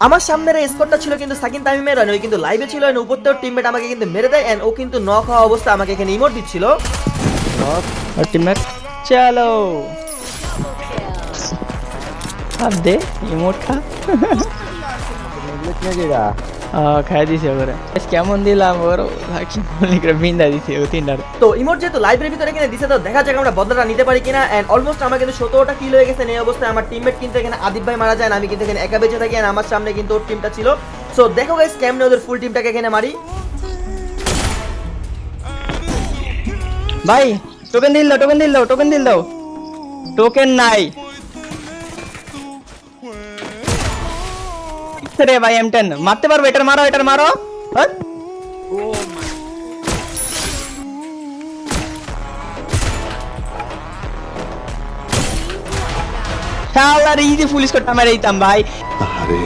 আমার সামনে এই স্কোরটা ছিল কিন্তু সাকিন তামিমের রান ওই কিন্তু লাইভে ছিল এন্ড উপর টিমমেট আমাকে কিন্তু মেরে দেয় এন্ড ও কিন্তু নক হওয়া অবস্থা আমাকে এখানে ইমোট দিচ্ছিল। আর টিমমেট চলো। আর দে ইমোট খাই দিছে ওরে। কেমন দিলাম ওর ভাবছি মনে করে বিন্দা দিছে ও তিনটার। তো ইমোট যেহেতু লাইভের ভিতরে এখানে দিছে তো দেখা যাক আমরা বদলাটা নিতে পারি কিনা। এন্ড অলমোস্ট আমার কিন্তু সতেরোটা কিল হয়ে গেছে এই অবস্থায় আমার টিমমেট কিন্তু এখানে আদিব ভাই মারা যায় আমি কিন্তু এখানে একা বেঁচে থাকি আমার সামনে কিন্তু ওর টিমটা ছিল। সো দেখো গাইস কেমনে ওদের ফুল টিমটাকে এখানে মারি। ভাই টোকেন দিল দাও টোকেন দিল দাও টোকেন দিল দাও। টোকেন নাই। রে ভাই এম টেন মারতে পারবে এটার মারো এটার মারো? শালার ইজি ফুল স্কোরটা মেরে দিতাম ভাই আরে